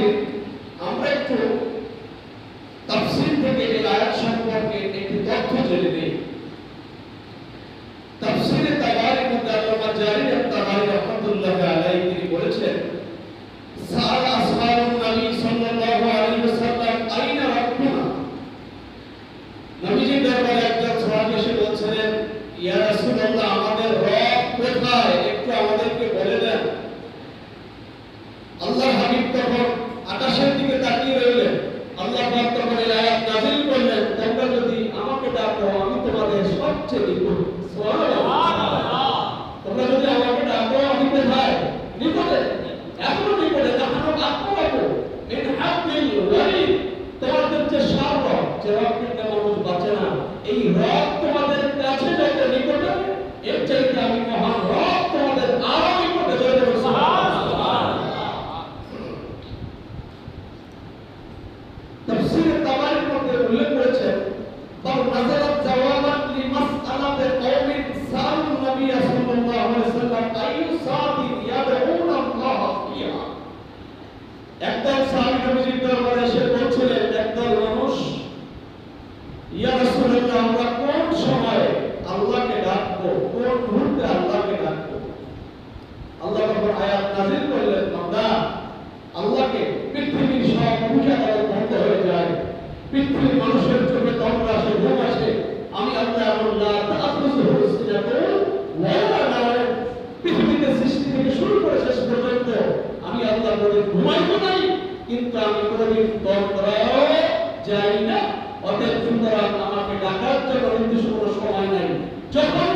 হাজির আমরা একটু সবচেয়ে নিকট তোমরা যদি আমাকে তোমাদের যে সার যে রব থেকে মানুষ বাঁচে না, এই রব তোমাদের কাছে যত নিকটে, এর চাইতে আমি মহান রব। একদল সাহাবী নবীর দরবারে এসে বলছিলেন একদল মানুষ। ইয়া রাসূলুল্লাহ, আমরা কোন সময়ে আল্লাহকে ডাকবো? কোন মুহূর্তে আল্লাহকে ডাকবো? আল্লাহ তখন আয়াত নাযিল করলেন, বান্দা, আল্লাহকে পৃথিবীর সব পূজা করা বন্ধ হয়ে যায়। পৃথিবীর মানুষের কোনদিন ঘুমাইতো নাই, কিন্তু আমি কোনদিন তন্দ্রাও যাই না। অতএব সুন্দর আমাকে ডাকার জন্য সময় নাই। যখন